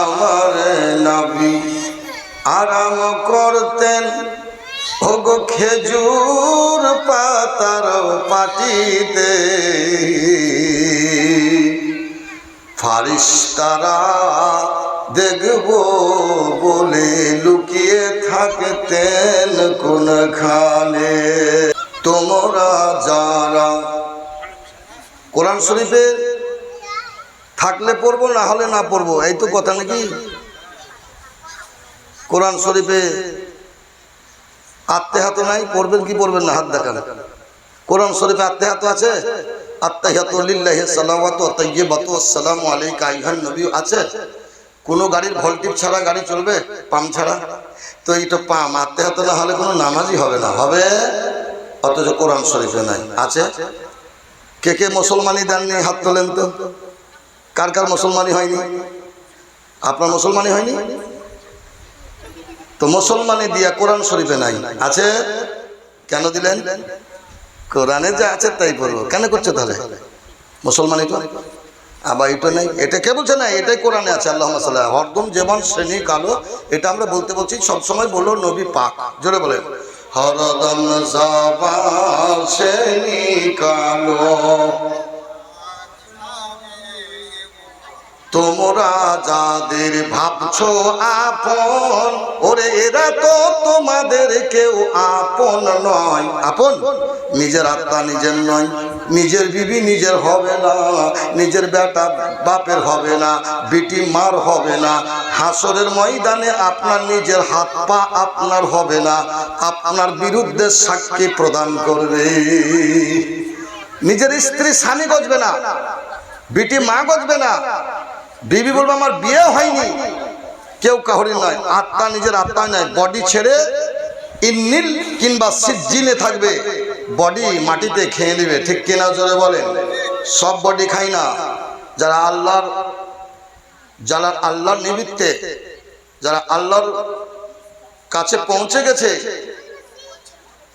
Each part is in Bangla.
আমার নবী আরাম করতেন। ওগো খেজুর পাতার পাটিতে। ফারিস্তারা দেখব বলে লুকিয়ে থাকতেন কোনখানে। তোমরা যারা কোরআন শরীফে থাকলে পড়ব, না হলে না পড়ব, এই তো কথা নাকি? কোরআন শরীফে আত্মেহাত নাই, পড়বেন কি পড়বেন না? হাত দেখান। কোরআন শরীফে আছে? আলাইকা আইয়ুহান নবী আছে? কোনো গাড়ির ভোল্টেজ ছাড়া গাড়ি চলবে? পাম ছাড়া? তো এইটা পাম আত্মেহাত না হলে কোনো নামাজই হবে না। হবে? অথচ কোরআন শরীফে নাই। আছে? কে কে মুসলমানি দেননি হাত তোলেন তো। কার কার মুসলমানি হয়নি? আপনার মুসলমানি হয়নি? তো মুসলমানি দিয়া কোরআন শরীফে নাই। আছে? কেন দিলেন? কোরআনে যা আছে তাই পড়ব কেন করছে তাহলে? মুসলমানি তো। আবার এটা নেই। এটা কে বলছে না? এটাই কোরআনে আছে আল্লাহ হরদম যেমন শ্রেণি কালো, এটা আমরা বলতে বলছি সবসময় বলো নবী পাক। জোরে বলেন। হরদম জবান সে কালো। তোমরা যাদের ভাবছ আপন, ওরে এরা তো তোমাদের কেউ আপন নয়। আপন? নিজের আত্মা নিজের নয়। নিজের বিবি নিজের হবে না। নিজের বেটা বাপের হবে না। বিটি মার হবে না। হাসরের ময়দানে আপনার নিজের হাত পা আপনার হবে না। আপনার বিরুদ্ধে সাক্ষী প্রদান করবে। নিজের স্ত্রী স্বামী গজবে না। বিটি মা গজবে না। বিবি বলব, আমার বিয়ে হয়নি। কেউ কাহরি নয়, আত্মা নিজের আত্মা নয় বডি ছেড়ে ইন্নিল কিংবা সিজিনে থাকবে বডি মাটিতে খেয়ে নেবে। ঠিক কিনা জোরে বলেন? সব বডি খাই না। যারা আল্লাহর যারা আল্লাহর নিমিত্তে, যারা আল্লাহর কাছে পৌঁছে গেছে,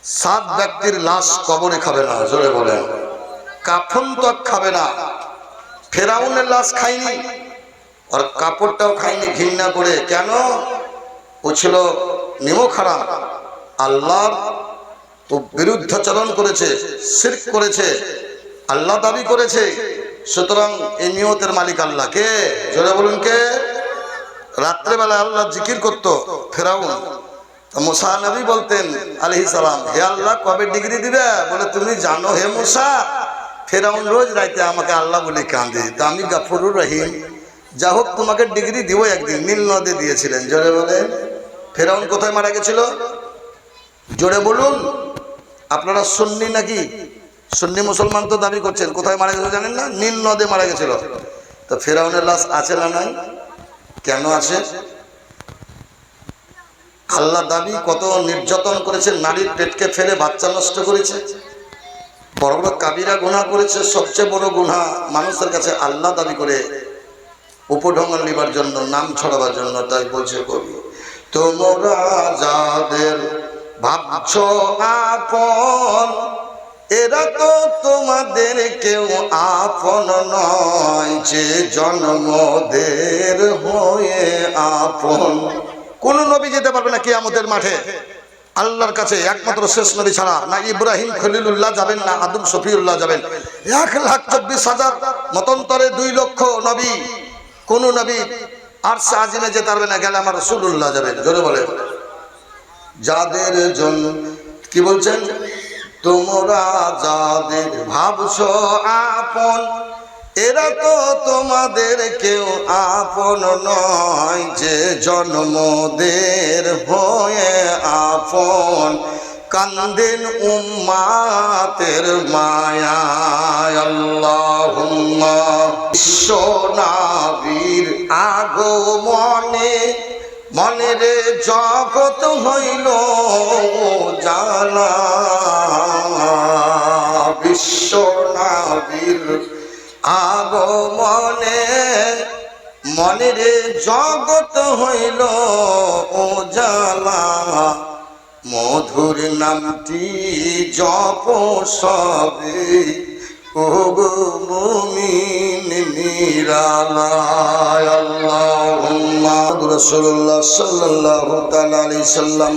সাত ব্যক্তির লাশ কবরে খাবে না, জোরে বলেন। কাফন তো খাবে না। ফেরাউনের লাশ খায়নি আর কাপড়টাও খায়নি ঘৃণা করে। কেন? ও ছিল নিমক হারাম আল্লাহর ও বিরুদ্ধাচরণ করেছে সিরক করেছে, আল্লাহ দাবি করেছে। সুতরাং এই নিয়তের মালিক আল্লাহ। কে? জোরে বলুন কে? রাত্রেবেলা আল্লাহ জিকির করতো ফেরাউন। তো মুসা নবী বলতেন আলহি সালাম, হে আল্লাহ, কবে ডিগ্রি দিবে? বলে, তুমি জানো হে মুসা, ফেরাউন রোজ রাইতে আমাকে আল্লাহ বলে কাঁদে। তো আমি গাফরুর রহিম। যা হোক, তোমাকে ডিগ্রি দিব একদিন। নীল নদে দিয়েছিলেন। জোরে বলেন ফেরাউন কোথায় মারা গেছিল? জোরে বলুন, আপনারা সুন্নি নাকি? সুন্নি মুসলমান তো দাবি করছেন, কোথায় মারা গেছিল জানেন না? নীল নদে মারা গেছিল। তো ফেরাউনের লাশ আছে না নাই? কেন আছে? আল্লাহ দাবি কত নির্যাতন করেছে, নারীর পেটকে ফেলে বাচ্চা নষ্ট করেছে। বড় বড় কাবিরা গুণা করেছে, সবচেয়ে বড় গুণা মানুষের কাছে আল্লাহ দাবি করে উপঢঙ্গন নিবার জন্য, নাম ছড়াবার জন্য তাই বলছে কবি, তোমরা যাদের ভাবছ আপন, এরা তো তোমাদের কেউ আপন নয়, যে জন্মদের হয়ে আপন। কোন নবী যেতে পারবে না কিয়ামতের মাঠে। আল্লাহর কাছে একমাত্র শেষ নবী ছাড়া না ইব্রাহিম খলিলুল্লাহ যাবেন, না আদম শফিউল্লাহ যাবেন। এক লাখ চব্বিশ হাজার, মতন্তরে দুই লক্ষ নবী। কোন নবী আর আজিমে যেতে পারবে না, গেলে আমার রসুল্লাহ যাবেন জোরে বলে। যাদের জন্য কি বলছেন? তোমরা যাদের ভাবছ আপন, এরা তো তোমাদের কেউ আপন নয়, যে জন্মদের হয়ে আপন। কান্দেন উম্মাতের মায়া বিশ্বনাবীর আগমনে মনের জগৎ হইল জানা। বিশ্বনাবীর আগমনে মনের জগৎ হইল ও জালা মধুর নামটি জপ সবে ও গো মুমিন বিরালায় আল্লাহুম্মা রাসূলুল্লাহ সাল্লাল্লাহু তাআলা আলাইহি সাল্লাম।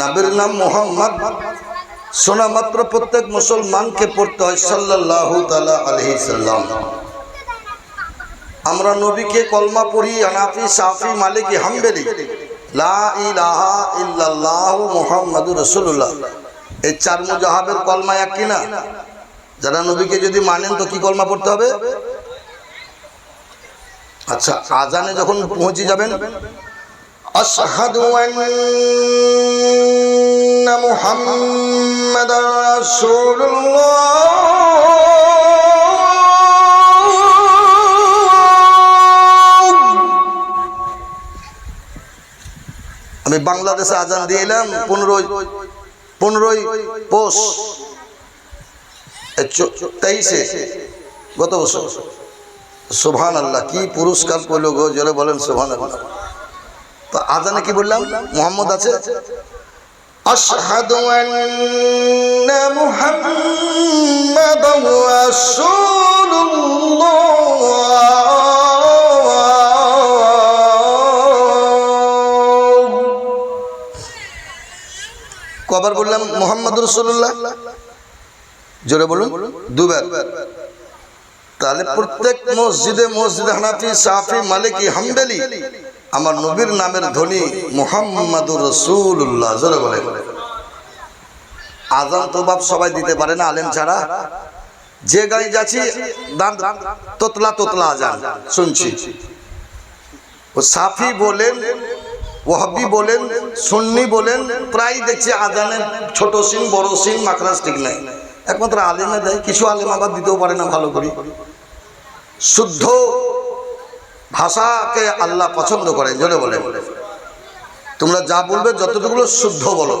নবীর নাম শোনা মাত্র প্রত্যেক মুসলমানকে পড়তে হয় সাল্লাল্লাহু তাআলা আলাইহি সাল্লাম। আমরা নবীকে কলমা পড়ি, আনাফি, সাফি, মালিকি, হামবেলি। লা ইলাহা ইল্লাল্লাহু মুহাম্মাদুর রাসূলুল্লাহ। এই চার মুজাহাবের কলমা এক কিনা যারা নবীকে যদি মানেন তো কি কলমা পড়তে হবে? আচ্ছা আজানে যখন পৌঁছে যাবেন আমি বাংলাদেশে আজান দিয়ে এলাম, পনেরোই পনেরোই পোষ। তেইশে গত বছর। সোভান আল্লাহ কি পুরস্কার পেল গো, জোরে বলেন সোভান আল্লাহ তো আজানে কি বললাম? মোহাম্মদ আছে? কবার বললাম মোহাম্মদ রসুল্লাহ জোরে বলুন, দুবার। তাহলে প্রত্যেক মসজিদে মসজিদে হানাফি, সাফি, মালিকি, হামবেলি, আমার নবীর নামের ধ্বনি মোহাম্মদুর রসুল্লাহ জোরে বলে আজান তো বাপ সবাই দিতে পারে না, আলেম ছাড়া। যে গাড়ি যাচ্ছি, দান তোতলা তোতলা আজান শুনছি। ও সাফি বলেন ওহাবি বলেন, সুন্নি বলেন, প্রায় দেখছি আজানের ছোট সিন, বড় সিন মাকরাজ ঠিক নাই। একমাত্র আলেমে দেয়, কিছু আলেম আবার দিতেও পারে না ভালো করে। শুদ্ধ ভাষাকে আল্লাহ পছন্দ করে, জোরে বলে। তোমরা যা বলবে যতটুকু শুদ্ধ বলো।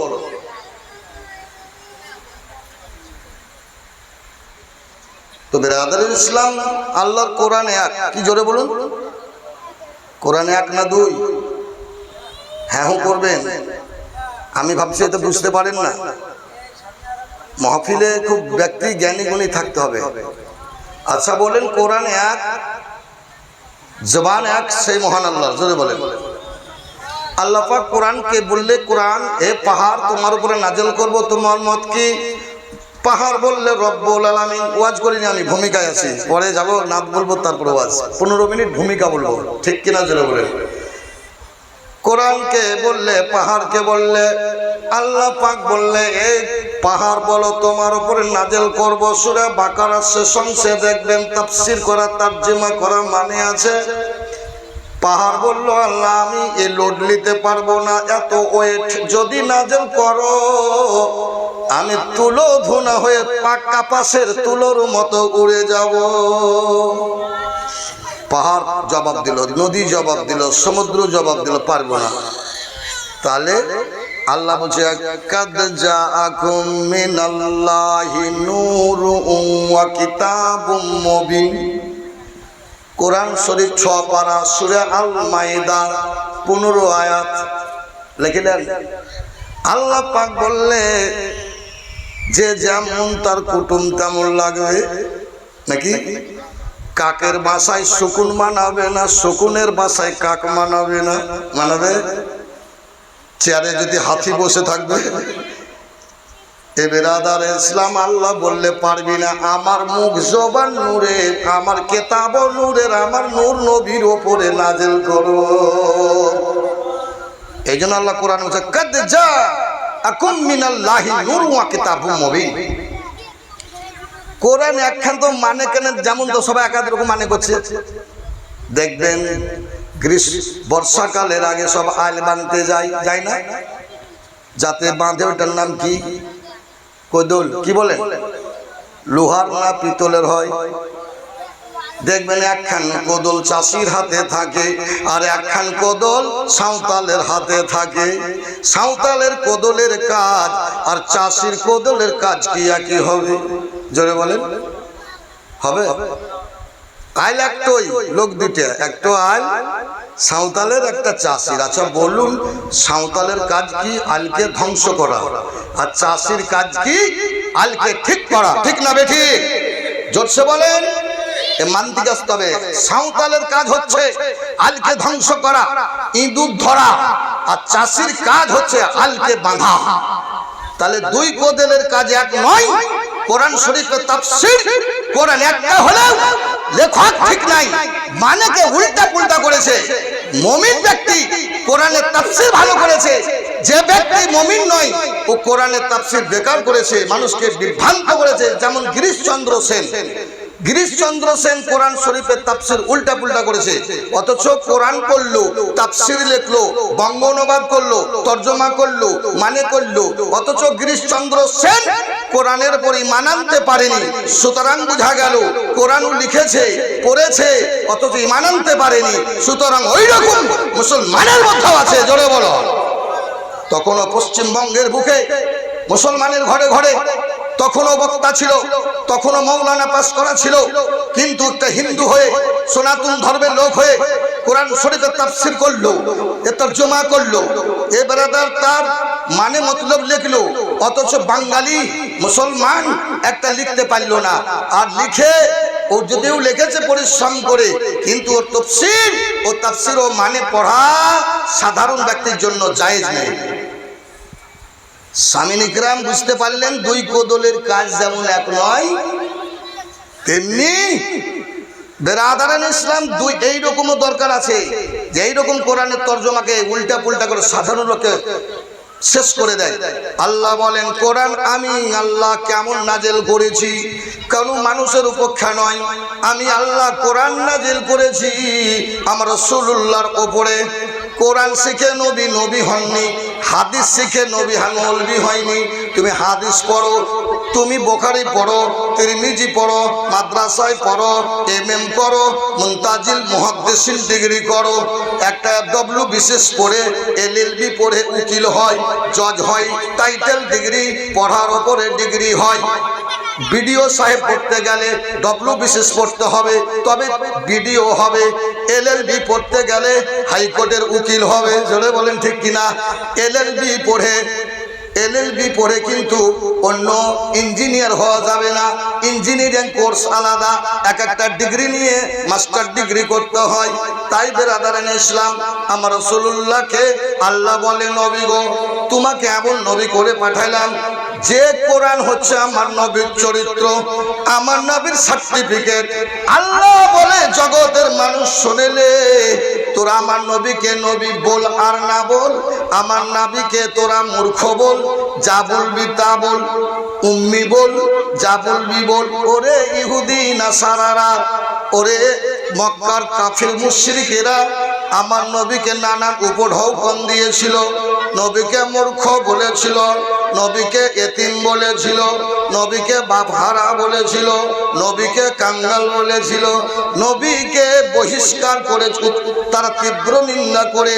তো বেরাদার ইসলাম, আল্লাহর কোরআনে এক। কি জোরে বলুন? কোরআনে এক না দুই? হ্যাঁ করবেন। আমি ভাবছি এটা বুঝতে পারেন না। মহফিলে খুব ব্যক্তি জ্ঞানী গুণী থাকতে হবে। আচ্ছা বলেন, কোরআন এক, জবান এক, সেই মহান আল্লাহ, জোরে বলেন। আল্লাহ পাক কোরআনকে বললে, কোরআন, এ পাহাড় তোমার উপরে নাজেল করব, তোমার মত কি? পাহাড় বললে, রব্বুল আলামিন ওয়াজ করিনি আমি, ভূমিকায় আছি। পরে যাব নাথ বলব, তারপরে ওয়াজ। পনেরো মিনিট ভূমিকা বলব। ঠিক কিনা জোরে বলেন। কোরআনকে বললে, পাহাড়কে বললে, আল্লাহ পাক বললে, এই পাহাড় বলো, তোমার উপরে নাজেল করব। সুরা বাকারা শেষ অংশে দেখবেন তাফসির করা, তার্জমা করা মানে আছে। পাহাড় বলল, আল্লাহ, আমি এ লোড নিতে পারব না, এত ওয়েট যদি নাজেল করো, আমি তুলো ধুনা হয়ে পাক্কা পাশের তুলোর মতো উড়ে যাব। পাহাড় জবাব দিল, নদী জবাব দিল, সমুদ্র জবাব দিল, পারব না। তাহলে আল্লাহ বলছে, কাদ জাআকুম মিনাল্লাহি নূরুন ওয়া কিতাবুম মুবিন। কোরআন শরীফ ছ পারা, সূরা আল মাইদা 15 আয়াত লিখলেন আল্লাহ পাক বললে, যে যেমন তার কুটুম তেমন লাগবে। নাকি? কাকের বাসায় শকুন মানাবে না, শকুনের বাসায় কাক মানাবে না। মানাবে? চেয়ারে যদি হাতি বসে থাকবে। এ বেরাদার ইসলাম আল্লাহ বললে, পারবি না, আমার মুখ জবান নূরে, আমার কেতাব নূরের, আমার নূর নবীর ওপরে নাজেল করো। এই জন্য আল্লাহ কোরআন কদ যা আকুম মিনাল্লাহি নূর ওয়া কিতাবুম মুবিন। কোরআন একখান তো মানে কেন? যেমন তো সবাই একাদ রকম মানে করছে। দেখবেন গ্রীষ্ম বর্ষাকালের আগে সব আইল বানতে যায় যায় না? যাতে বাঁধে ওটার নাম কি? কোদল, কি বলে? লোহার না পিতলের হয়? দেখবেন একখান কোদল চাষির হাতে থাকে, আর একখান কোদল সাঁওতালের হাতে থাকে। সাঁওতালের কোদলের কাজ আর চাষির কোদলের কাজ কি একই হবে? জোরে বলেন। হবে? আইল একটাই, লোক দুইটা। একটা আইল, সাঁওতালের একটা চাষির। আচ্ছা বলুন সাঁওতালের কাজ কি আলকে ধ্বংস করা? আর চাষির কাজ কি আলকে ঠিক করা? ঠিক না বেঠি জোরসে বলেন। এ মান আসতে সাঁওতালের কাজ হচ্ছে আলকে ধ্বংস করা, ইঁদুর ধরা। আর চাষির কাজ হচ্ছে আলকে বাঁধা। তাহলে দুই কোদেলের কাজ এক নয় কোরআন শরীফের তাফসীর, কোরআন একটা হলেও লেখক ঠিক নাই মানে কে উল্টা পুল্টা করেছে। মমিন ব্যক্তি কোরআনের তাফসীর ভালো করেছে, যে ব্যক্তি মমিন নয়, ও কোরআনের তাফসীর বেকার করেছে, মানুষকে বিভ্রান্ত করেছে, যেমন গিরিশচন্দ্র সেন। গিরিশচন্দ্র সেন কোরআন শরীফের তাফসির উল্টা পুল্টা করেছে। অথচ কোরআন করল তাফসির লিখলো বঙ্গ অনুবাদ করল, তর্জমা করল মানে করল। অথচ গিরিশচন্দ্র সেন কোরআনের পরি মানানতে পারেনি। সুতরাং বোঝা গেল, কোরআন লিখেছে, পড়েছে অথচ ইমান আনতে পারেনি। সুতরাং ওই রকম মুসলমানের মধ্যেও আছে, জোরে বলো। তখনও পশ্চিমবঙ্গের বুকে মুসলমানের ঘরে ঘরে তখনও বক্তা ছিল, তখনও মৌলানা পাস করা ছিল, কিন্তু একটা হিন্দু হয়ে, সনাতন ধর্মের লোক হয়ে কোরআন শরীফের তাফসির করল, এ তর্জমা করল, এ বেরাদার তার মানে মতলব লিখলো, অথচ বাঙালি, মুসলমান একটা লিখতে পারল না। আর লিখে, ও যদিও লিখেছে পরিশ্রম করে, কিন্তু ওর তফসির ও তাফসির ও মানে পড়া সাধারণ ব্যক্তির জন্য জায়েজ নেই। স্বামীনিকরাম বুঝতে পারলেন দুই কোদলের কাজ যেমন এক নয়, তেমনি বেরাদারান ইসলাম দুই এই রকমও দরকার আছে যে এইরকম কোরআনের তর্জমাকে উল্টা পুল্টা করে সাধারণ লোকে শেষ করে দেয়। আল্লাহ বলেন, কোরআন আমি আল্লাহ কেমন নাজেল করেছি? কোন মানুষের উপেক্ষা নয়। আমি আল্লাহ কোরআন নাজেল করেছি। আমার রসুল্লাহর ওপরে কোরআন শিখে নবী নবী হননি। হাদিস শিখে নবী হানলবি হয়নি। তুমি হাদিস পড়ো, তুমি বোখারি পড়ো, তিরমিজি পড়ো, মাদ্রাসায় পড়ো এম এম করো মুন্তাজিল মহাদ্দেশিল ডিগ্রি করো। একটা ডব্লু বিশেষ পড়ে, এল এল বি পড়ে উকিল হয়, জজ হয়, টাইটেল ডিগ্রি, পড়ার ওপরে ডিগ্রি হয়। বিডিও সাহেব পড়তে গেলে ডব্লিউ বিশেষ পড়তে হবে, তবে বিডিও হবে, এল এল বি পড়তে গেলে হাইকোর্টের উকিল হবে, জোরে বলেন ঠিক কিনা? এল এল বি পড়ে এলএলবি পড়ে কিন্তু অন্য ইঞ্জিনিয়ার হওয়া যাবে না, ইঞ্জিনিয়ারিং কোর্স আলাদা, এক একটা ডিগ্রি নিয়ে মাস্টার ডিগ্রি করতে হয়। তাই বেরাদারেন ইসলাম, আমার রসুল্লাহকে আল্লাহ বলে, নবী গো, তোমাকে এমন নবী করে পাঠাইলাম যে কোরআন হচ্ছে আমার নবীর চরিত্র, আমার নবীর সার্টিফিকেট আল্লাহ বলে, জগতের মানুষ শোনেলে, তোরা আমার নবীকে নবী বল আর না বল, আমার নাবিকে তোরা মূর্খ বল, যা বলবি তা বল, উম্মি বল, যা বলবি বল। ওরে ইহুদি না সারারা ওরে মক্কার কাফির মুশরিকেরা, আমার নবীকে নানান উপঢৌকন দিয়েছিল, নবীকে মূর্খ বলেছিল। নবীকে এতিম বলেছিল, নবীকে বাপহারা বলেছিল, নবীকে কাঙ্গাল বলেছিল, নবীকে বহিষ্কার করে তারা তীব্র নিন্দা করে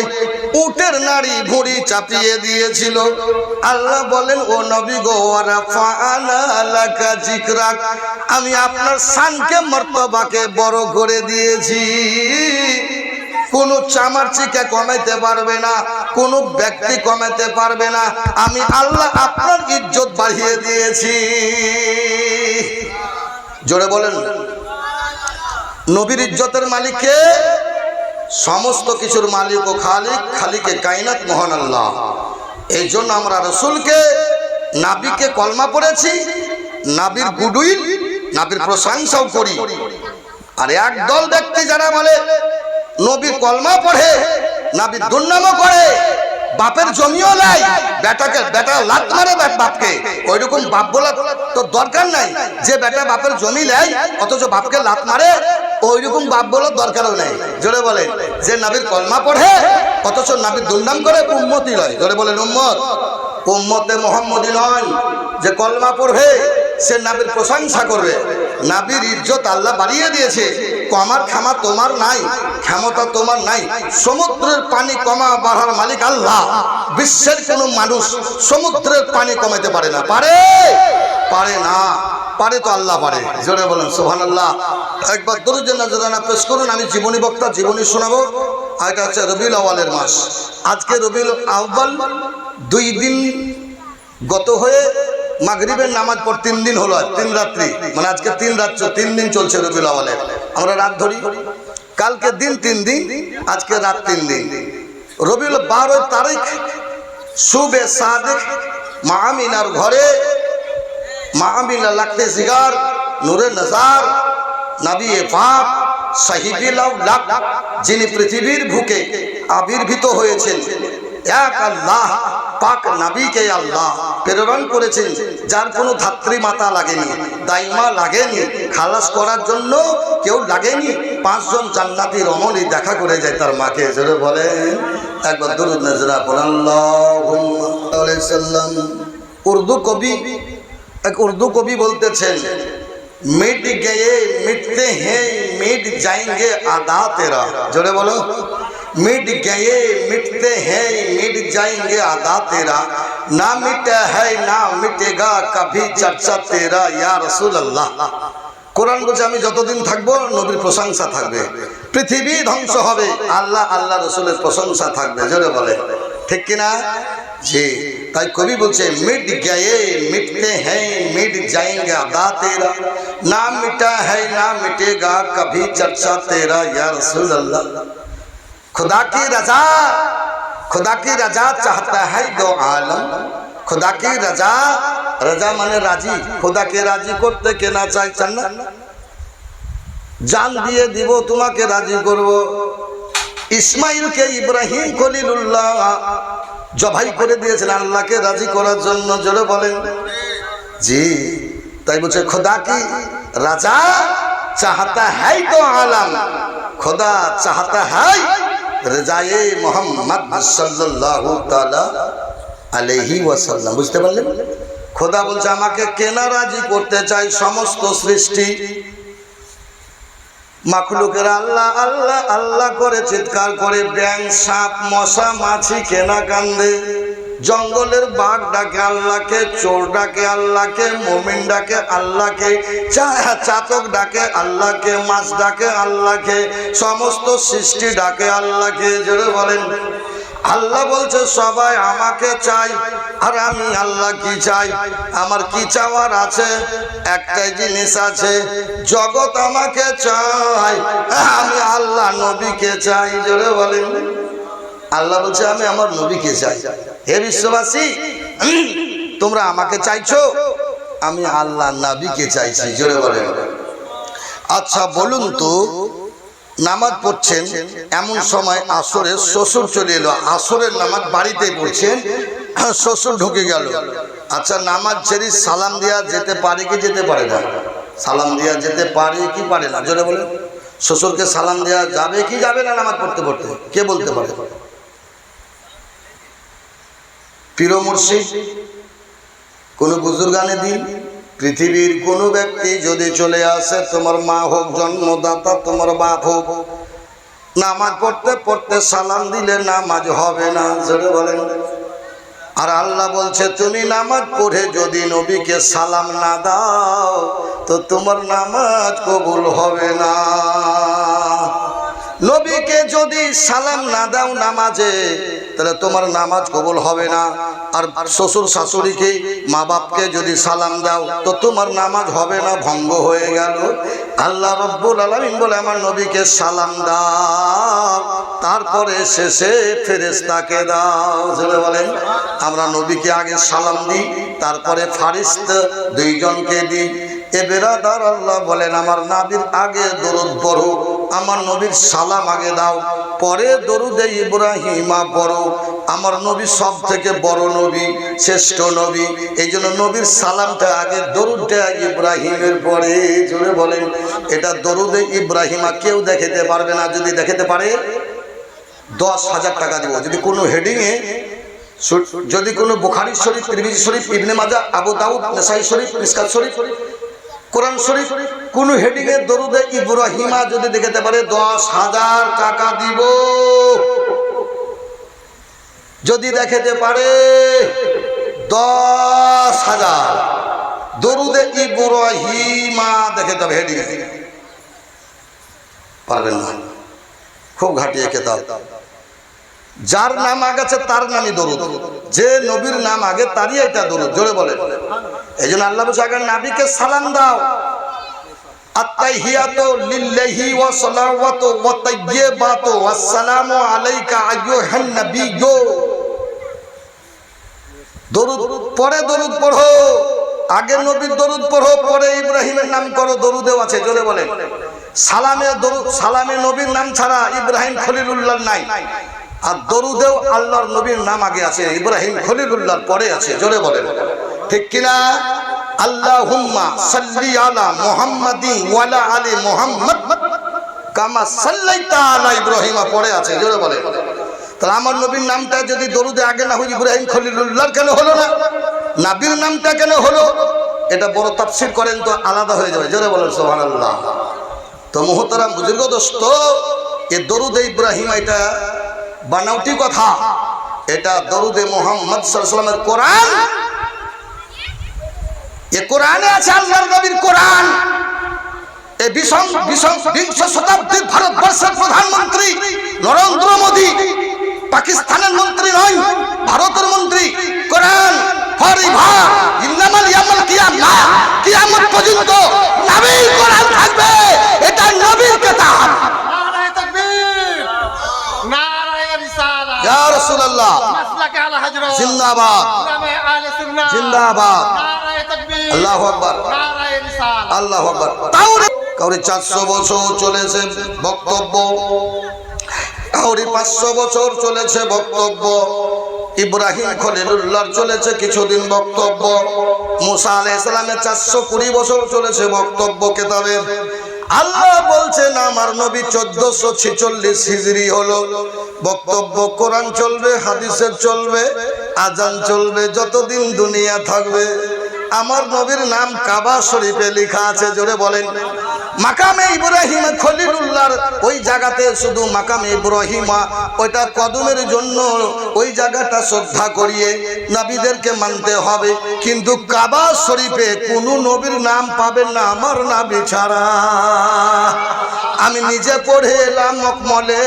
উটের নারী ভুঁড়ি চাপিয়ে দিয়েছিল। আল্লাহ বলেন, ও নবী গো ওয়ারাফাআনা লাকা যিকরাক, আমি আপনার সানকে মর্তবাকে বড় করে দিয়েছি। কোনো চামার চিকে কমাইতে পারবে না কোনো ব্যক্তি কমাতে পারবে না। আমি আল্লাহ আপনার ইজ্জত বাড়িয়ে দিয়েছি। জোরে বলেন। নবীর ইজ্জতের মালিককে সমস্ত কিছুর মালিক ও খালিক, খালিকে কাইনাত, মহান আল্লাহ। এই জন্য আমরা রসুলকে, নাবিকে কলমা পড়েছি, নাবির গুডুইল, নাবির প্রশংসাও করি। আর একদল ব্যক্তি যারা বলে নবী কলমা পড়ে নাবি দুর্নামও করে। বাপের জমিও নাই। বেটাকে বেটা লাত মারে বাপ- বাপকে। ওইরকম বাপ বলা তো দরকার নাই। যে বেটা বাপের জমি নেয়, অথচ বাপকে লাত মারে, ওইরকম বাপ বলার দরকারও নেই। জোরে বলে। যে নাবির কলমা পড়ে, অথচ নাবির দুর্নাম করে উম্মতি নয় জোরে বলেন উম্মত। উম্মতে মোহাম্মদী নয়। যে কলমা পড়বে সে নাবির প্রশংসা করবে। নাবির ইজ্জত আল্লাহ বাড়িয়ে দিয়েছে। কমার ক্ষমা তোমার নাই, ক্ষমতা তোমার নাই। সমুদ্রের পানি কমা বাড়ার মালিক আল্লাহ। বিশ্বের কোনো মানুষ সমুদ্রের পানি কমাইতে পারে না। পারে? পারে না। পারে তো আল্লাহ পারে। জোরে বলেন সোহান আল্লাহ একবার দরুজ্জান নাজরানা পেশ করুন, আমি জীবনী বক্তা, জীবনী শোনাবো। আর এটা হচ্ছে রবিউল আওয়ালের মাস। আজকে রবিউল আহ্বাল দুই দিন গত হয়ে মাগরিবের নামাজ পর তিন দিন হলো তিন রাত্রি। মানে আজকে তিন রাত্র তিন দিন চলছে রবিউল আওয়ালে আমরা রাত ধরি। কালকে দিন তিন দিন, আজকে রাত তিন দিন। রবিউল বারো তারিখ, সুবে সাদেক মামিনার ঘরে। মামিনা লাগতে সিগার, নূরে নজার, নবী পাক সাহিবিলাউ লাক, যিনি পৃথিবীর বুকে আবির্ভূত হয়েছেন। এক আল্লাহ। পাক নাবিকে আল্লাহ প্রেরণ করেছেন, যার কোনো ধাত্রী মাতা লাগেনি, দাইমা লাগেনি, খালাস করার জন্য কেউ লাগেনি। পাঁচজন জান্নাতি রমণই দেখা করে যায় তার মাকে, জোরে বলেন। একবার দুরুদ নজরা সাল্লাম। উর্দু কবি, এক উর্দু কবি বলতেছেন, মিট গেয়ে মিটতে হে মিট যাইগে আদা তেরা। জোরে বলো। मिट गए मिटते हैं मिट जाएंगे आधा तेरा ना मिटा है ना मिटेगा कभी चर्चा तेरा या रसूल अल्लाह কোরআন বলছে আমি যতদিন থাকবো নবীর প্রশংসা থাকবে পৃথিবী ধ্বংস হবে আল্লাহ আল্লাহ রসুলের প্রশংসা থাকবে জোরে বলে ঠিক কিনা জি তাই কবি বলছে মিট গয়ে মিটতে हैं मिट जाएंगे आधा तेरा ना मिटा है ना मिटेगा कभी चर्चा तेरा या रसूल अल्लाह खुदा की रजा, खुदा की रजा चाहता है दो आलम। खुदा की रजा रजा माने রাজি खुदा के राजी করতে কেনা না না জান দিয়ে দিব তোমাকে রাজি করব ইসমাইলকে ইব্রাহিম খলিলুল্লাহ জবাই করে দিয়েছেন আল্লাহকে রাজি করার জন্য, জোরে বলেন। জি, তাই বলছে, খোদা কি রাজা চাহতা হ্যাঁ তো আলাম। খোদা চাহতা হাই রেজায়ে মোহাম্মদ সাল্লাল্লাহু তাআলা আলাইহি ওয়াসাল্লাম, বুঝতে পারলেন? খোদা বলছে, আমাকে কেনা রাজি করতে চাই সমস্ত সৃষ্টি? মাখলুকের, আল্লাহ আল্লাহ আল্লাহ করে চিৎকার করে ব্যাং সাপ, মশা, মাছি, কেনা কান্দে। জঙ্গলের বাঘ ডাকে, আল্লাহকে চোর ডাকে, আল্লাহকে মোমিন ডাকে, আল্লাহকে চাতক ডাকে, আল্লাহকে মাছ ডাকে, আল্লাহকে সমস্ত সৃষ্টি ডাকে, আল্লাহকে জোরে বলেন। আল্লাহ বলছে, সবাই আমাকে চাই, আর আমি আল্লাহ কি চাই? আমার কি চাওয়ার আছে? একটাই জিনিস আছে, জগৎ আমাকে চাই, আমি আল্লাহ নবীকে চাই, জোরে বলেন। আল্লাহ বলছে, আমি আমার নবীকে চাই। হে বিশ্ববাসী, তোমরা আমাকে চাইছো? আমি আল্লাহ নাবিকে চাইছি, জোরে বলেন। আচ্ছা বলুন তো, নামাজ পড়ছেন, এমন সময় আসরের শ্বশুর চলে এলো। আসরের নামাজ বাড়িতে পড়ছেন, শ্বশুর ঢুকে গেল। আচ্ছা নামাজ ছেড়ে সালাম দেওয়া যেতে পারে কি যেতে পারে না? সালাম দেওয়া যেতে পারে কি পারে না? জোরে বলে শ্বশুরকে সালাম দেওয়া যাবে কি যাবে না নামাজ পড়তে পড়তে? কে বলতে পারে? পীর মুর্শিদ, কোনো বুজুর্গানে দিন পৃথিবীর কোনো ব্যক্তি যদি চলে আসে, তোমার মা হোক, জন্মদাতা, তোমার বাপ হোক, নামাজ পড়তে পড়তে সালাম দিলে নামাজ হবে না, জোরে বলেন। আর আল্লাহ বলছে, তুমি নামাজ পড়ে যদি নবীকে সালাম না দাও, তো তোমার নামাজ কবুল হবে না। নবীকে যদি সালাম না দাও নামাজে, তাহলে তোমার নামাজ কবুল হবে না। আর শ্বশুর শাশুড়িকে মা বাপকে যদি সালাম দাও, তো তোমার নামাজ হবে না, ভঙ্গ হয়ে গেল। আল্লাহ রব্বুল আলমিন বলে, আমার নবীকে সালাম দাও, তারপরে শেষে ফেরেস্তাকে দাও। জোরে বলেন, আমরা নবীকে আগে সালাম দিই, তারপরে ফারিস্ত দুইজনকে দিই। এ বেরাদার আল্লাহ বলেন, আমার নাবির আগে দরুদ পড়ো আমার নবীর সালাম আগে দাও, পরে দরুদে ইব্রাহিমা পড়ো। আমার নবী সব থেকে বড় নবী, শ্রেষ্ঠ নবী। এই জন্য নবীর সালামটা আগে দরুদটা ইব্রাহিমের পরে জুড়ে বলেন। এটা দরুদে ইব্রাহিমা কেউ দেখাতে পারবে না, যদি দেখাতে পারে, দশ হাজার টাকা দিব। যদি কোনো হেডিংয়ে যদি কোনো বোখারি শরীফ, তিরমিজি শরীফ, ইবনে মাজা আবু দাউদ, নেসাই শরীফ, মিসকাত শরীফ কোরআন শরীফ, কোন হেডিং এর দরুদে ইব্রাহিমা যদি দেখাতে পারে, দশ হাজার টাকা দিব। যদি দেখাতে পারে, দশ হাজার। দরুদে ইব্রাহিমা দেখাতে হবে হেডিং। পারবেন না। খুব ঘাটিয়ে খেতাব যার নাম আগাছে, তার নামই দরুদ। যে নবীর নাম আগে তারই এটা দরুদ, জোরে বলে এই জন্য আল্লাহ আগে নাবিকে সালাম দাও। ওয়া ওয়া আলাইকা পরে দরুদ পড়ো নবীর দরুদ পড়ো, পরে ইব্রাহিমের নাম করো আছে, জোরে সালামে দরুদ, সালামে নবীর নাম ছাড়া ইব্রাহিম খলিলুল্লাহ নাই। আর দরুদেও আল্লাহর নবীর নাম আগে আছে, ইব্রাহিম খলিলুল্লাহর পরে আছে, জোরে বলেন। ঠিক কিনা? আল্লাহুম্মা সাল্লি আলা মুহাম্মাদি ওয়ালা আলি মুহাম্মদ। কামা সাল্লাইতা আলা ইব্রাহিমা পরে আছে, জোরে বলেন। তাহলে আমার নবীর নামটা যদি দরুদে আগে না হয়, ইব্রাহিম খলিলুল্লাহ কেন হলো না? নাবির নামটা কেন হলো? এটা বড় তাফসির করেন তো আলাদা হয়ে যাবে, জোরে বলেন, সুবহানাল্লাহ। তো মোহতারাম, বুজুর্গ, দোস্ত, এ দরুদে ইব্রাহিম, এটা বানাউটি কথা, এটা দরুদে মোহাম্মদ সাল্লামের কোরআন। এ কোরআনে আছে আল্লাহর নবীর কোরআন। এটা নবীর কিতাব নারায় তাকবীর নারায় রিসালা ইয়া রাসূলুল্লাহ। মাসলাকে আলা হযরত জিন্দাবাদ। আলে সুন্নাহ। জিন্দাবাদ। আল্লাহু আকবার। নারায় রিসালা। আল্লাহ আকবার। তাওরে কাউরে চারশো বছর চলেছে বক্তব্য। কাউরি বছর চলেছে বক্তব্য। ইব্রাহিম খলিলুল্লাহর চলেছে কিছুদিন বক্তব্য। মুসা আলাইহিস সালামের চারশো কুড়ি বছর চলেছে বক্তব্য কেতাবের। আল্লাহ বলছেন, আমার নবী চোদ্দশো ছেচল্লিশ হিজড়ি হলো। বক্তব্য কোরআন চলবে, হাদিসের চলবে আজান চলবে, যতদিন দুনিয়া থাকবে। আমার নবীর নাম কাবা শরীফে লেখা আছে, জোরে বলেন। মাকামে ইব্রাহিম খলিলুল্লাহর ওই জায়গাতে শুধু মাকামে ইব্রাহিমা, ওইটা কদমের জন্য ওই জায়গাটা শ্রদ্ধা করিয়ে নবীদেরকে মানতে হবে। কিন্তু কাবা শরীফে কোনো নবীর নাম পাবেন না, আমার নাবি ছাড়া। আমি নিজে পড়ে এলাম মকমলে,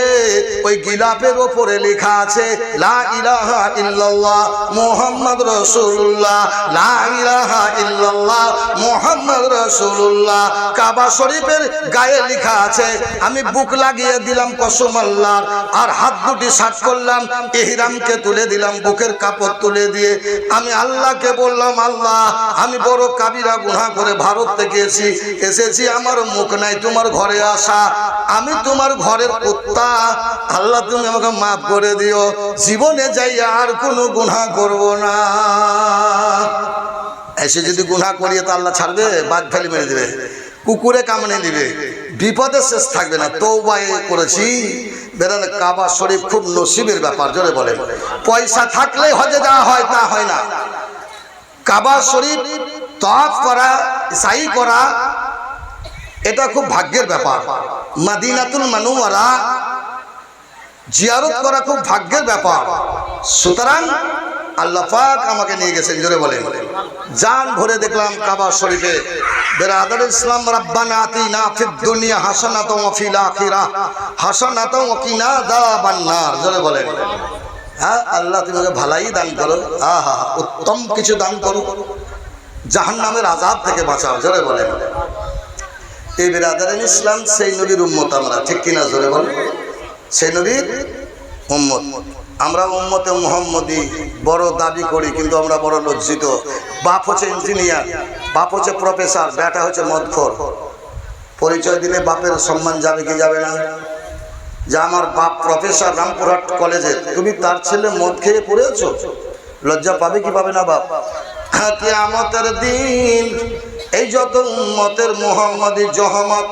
ওই গিলাপের ওপরে লেখা আছে, লা ইলাহা ইল্লাল্লাহ মুহাম্মদ রাসূলুল্লাহ। লা ইলাহা ইল্লাল্লাহ মুহাম্মদ রাসূলুল্লাহ। কাবা শরীফের গায়ে লেখা আছে, আমি বুক লাগিয়ে দিলাম কসম আল্লাহর, আর হাত দুটি সাট করলাম ইহরামকে তুলে দিলাম, বুকের কাপড় তুলে দিয়ে। আমি আল্লাহকে বললাম, আল্লাহ, আমি বড় কাবিরা গুনাহ করে ভারত থেকে এসেছি এসেছি, আমার মুখ নাই, তোমার ঘরে আসা। আমি তোমার ঘরের কুত্তা, আল্লাহ, তুমি আমাকে মাফ করে দিও। জীবনে যাই আর কোনো গুনাহ করব না। এসে যদি গুনাহ করিয়ে তো আল্লাহ ছাড়বে, বাদ ফেলে মেরে দেবে। কুকুরে কামড়ে দিবে। বিপদের শেষ থাকবে না তৌবাই করেছি। বেরালে কাবা শরীফ খুব নসিবের ব্যাপার, জোরে বলে। পয়সা থাকলেই হজে যাওয়া হয় তা হয় না। কাবা শরীফ তফ করা সাই করা, এটা খুব ভাগ্যের ব্যাপার। মাদিনাতুল মানুয়ারা জিয়ারত করা খুব ভাগ্যের ব্যাপার। সুতরাং আল্লাহ পাক আমাকে নিয়ে গেছেন, জোরে বলেন যান ভরে দেখলাম কাবা শরীফে। বেরাদার ইসলাম রাব্বানা আতিনা ফিদ দুনিয়া হাসানাতাও ওয়া ফিল আখিরা। হাসানাতাও ওয়া কিনা যাবান নার জোরে বলেন। হ্যাঁ আল্লাহ তুমি ভালাই দান করো। আহা, উত্তম কিছু দান করো। জাহান্নামের আজাব থেকে বাঁচাও। জোরে বলেন। এই বেরাদার ইসলাম সেই নবীর উম্মত আমরা। ঠিক কিনা জোরে বলেন? সেই নবীর উম্মত। আমরা উম্মতে মোহাম্মদী বড় দাবি করি, কিন্তু আমরা বড় লজ্জিত। বাপ হচ্ছে ইঞ্জিনিয়ার, বাপ হচ্ছে প্রফেসর, বেটা হচ্ছে মদখোর। পরিচয় দিলে বাপের সম্মান যাবে কি যাবে না? যে আমার বাপ প্রফেসর রামপুরহাট কলেজে, তুমি তার ছেলে মদ খেয়ে পড়েছ? লজ্জা পাবে কি পাবে না বাপ? কেয়ামতের দিন এই যত উম্মতের মোহাম্মদী জহমত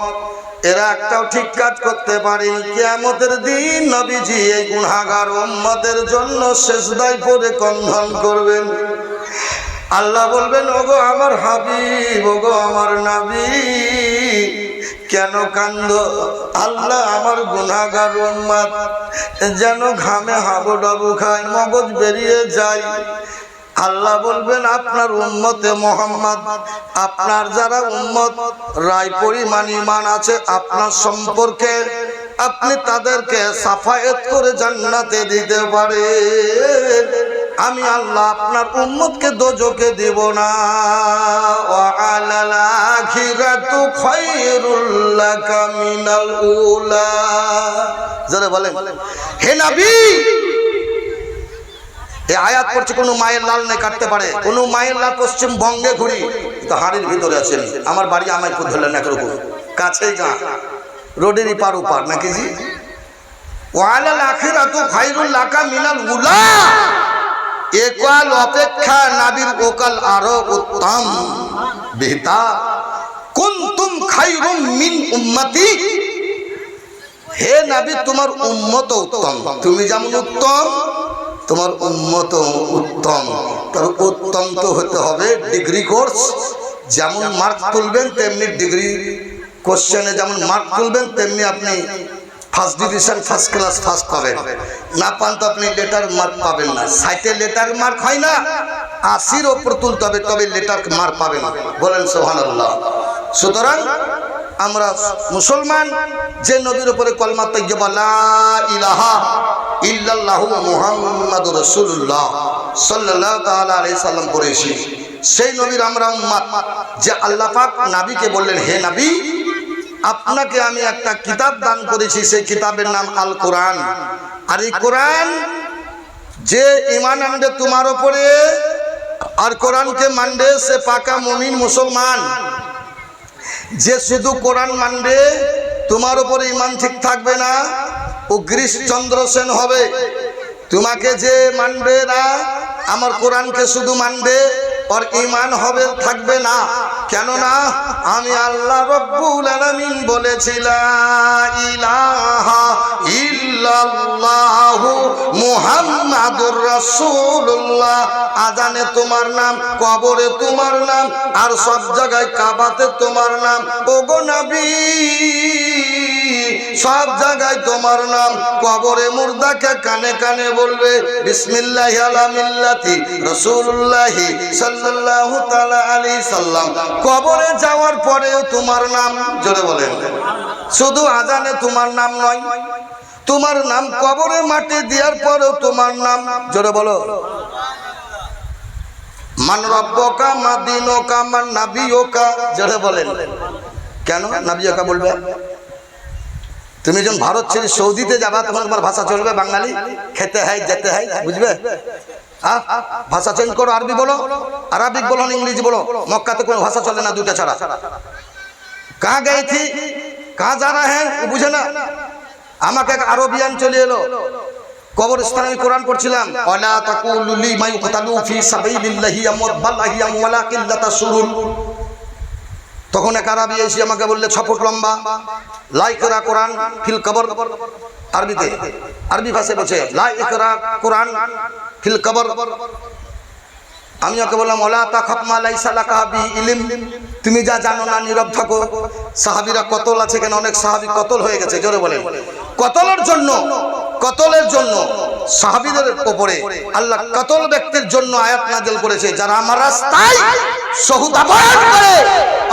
এরা একটাও ঠিক কাজ করতে পারেনি কেয়ামতের দিন নবীজি এই গুণাগার উম্মতের জন্য শেষদায় পরে কন্ধন করবেন। আল্লাহ বলবেন, ওগো আমার হাবিব, ওগো আমার নাবি, কেন কান্দ? আল্লাহ আমার গুনাগার উম্মত, যেন ঘামে হাবু ডাবু খায়, মগজ বেরিয়ে যায়। আল্লাহ বলবেন, আপনার উম্মতে মোহাম্মদ, আপনার যারা উম্মত, রায় পরিমাণ ইমান আছে আপনার সম্পর্কে আপনি তাদেরকে সাফায়েত করে জান্নাতে দিতে পারে। আমি আল্লাহ আপনার উম্মতকে দোজকে দেব না। যারা বলেন। হে নবী! এই আয়াত পড়ছে কোনো মায়ের লাল নেই কাটতে পারে, কোনো মায়ের লাল পশ্চিমবঙ্গে ঘুরি। তো হাড়ির ভিতরে আছেন, আমার বাড়ি আমায় খুব ধরলেন একরকম কাছেই গা রোডেরই পার উপার নাকি জি? লাকা একাল অপেক্ষা আরও উত্তম। খায়রুম মিন হে তোমার তুমি যেমন উত্তম তোমার উম্মত উত্তম। তবে উত্তম তো হতে হবে ডিগ্রি কোর্স যেমন মার্ক তুলবেন, তেমনি ডিগ্রি কোশ্চেনে যেমন মার্ক তুলবেন, তেমনি আপনি first division first class first পাবেন। না পান তো আপনি লেটার মার্ক পাবেন না। সাইটে লেটার মার্ক হয় না, আশির ওপর তুলতে হবে, তবে লেটার মার্ক পাবেন। বলেন সোহান সুতরাং আমরা মুসলমান, যে নবীর উপরে কলমা ইলাহা ইল্লাল্লাহু মুহাম্মাদুর রাসূলুল্লাহ সাল্লাল্লাহু তাআলা আলাইহি সাল্লাম পড়েছি। সেই নবীর আমরা যে নবীকে বললেন, হে আপনাকে আমি একটা কিতাব দান করেছি, সেই কিতাবের নাম আল কোরআন আর এই কোরআন যে ইমান আনবে তোমার উপরে, আর কোরআনকে মানবে সে পাকা মুমিন মুসলমান। যে শুধু কোরআন মানবে, তোমার উপরে ইমান ঠিক থাকবে না। ও গ্রীশচন্দ্র সেন হবে। তোমাকে যে মানবে না, আমার কোরআনকে শুধু মানবে, ওর ইমান হবে, থাকবে না। কেননা, আমি আল্লাহ রব্বুল আলামিন বলেছিলাম, ইলাহা ইল্লাল্লাহু মুহাম্মাদুর রাসূলুল্লাহ। আজানে তোমার নাম, কবরে তোমার নাম, আর সব জায়গায় কাবাতে তোমার নাম। ওগো নবী! সব জায়গায় তোমার নাম। কবরে মুর্দাকে কানে কানে বলবে, বিসমিল্লাহি আলা মিল্লাতি রাসূলুল্লাহি সাল্লাল্লাহু তাআলা আলাইহি সাল্লাম। কবরে যাওয়ার পরেও তোমার নাম, জোরে বলেন। শুধু আজানে তোমার নাম নয়, তোমার নাম কবরে মাটি দেওয়ার পরেও তোমার নাম, জোরে বলো। মান রব্বকা, মা দিনকা, মান নাবিয়কা, জোরে বলেন। কেন নাবিয়কা বলবে? তুমি যখন ভারত ছেড়ে সৌদিতে যাবা, তখন তোমার ভাষা চলবে বাঙালি। খেতে হয় যেতে হয় বুঝবে? ভাষা চেঞ্জ করো, আরবি বলো, আরবিক বলো ইংরেজি বলো, মক্কাতে কোনো ভাষা চলে না দুটা ছাড়া। কাহা গয়ে থি কাহা যা হ্যাঁ বুঝে না। আমাকে এক আরবিয়ান চলে এলো। কবরস্থানে আমি কোরআন পড়ছিলাম। ওয়ালা তাকুলু লিমা ইউকতালু ফি সাবিলিল্লাহি আমওয়াত, বাল আহিয়াম ওয়ালাকিন লা তাশুরুন তখন এক আরবি এসে আমাকে বললে ছ ফুট লম্বা। লাইকরা কোরআন ফিল কবর আরবিতে, আরবি ভাষায় বলছে লাইকরা কোরআন ফিল কবর। আমি ওকে বললাম, ওলা তা খপমা লাইসালা কাহাবি ইলিম। তুমি যা জানো না, নীরব থাকো। সাহাবিরা কতল আছে কেন? অনেক সাহাবি কতল হয়ে গেছে, জোরে বলেন। কতলের জন্য? কতলের জন্য? সাহাবিদের উপরে আল্লাহ কতল ব্যক্তির জন্য আয়াত নাযিল করেছে। যারা আমার রাস্তায় সহুদাবাদ করে,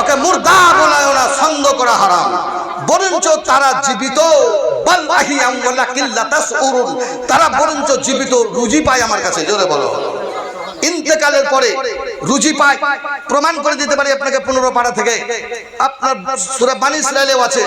ওকে মুর্দা বলায় সঙ্গ করা হারাম। বরঞ্চ তারা জীবিত। তারা বরঞ্চ জীবিত, রুজি পায় আমার কাছে। জোরে বলো। ইন্তেকালের পরে রুজি পায়। প্রমাণ করে দিতে পারি আপনাকে পনেরো পাড়া থেকে। আপনার সুরা ইসরায়েলেও আছে।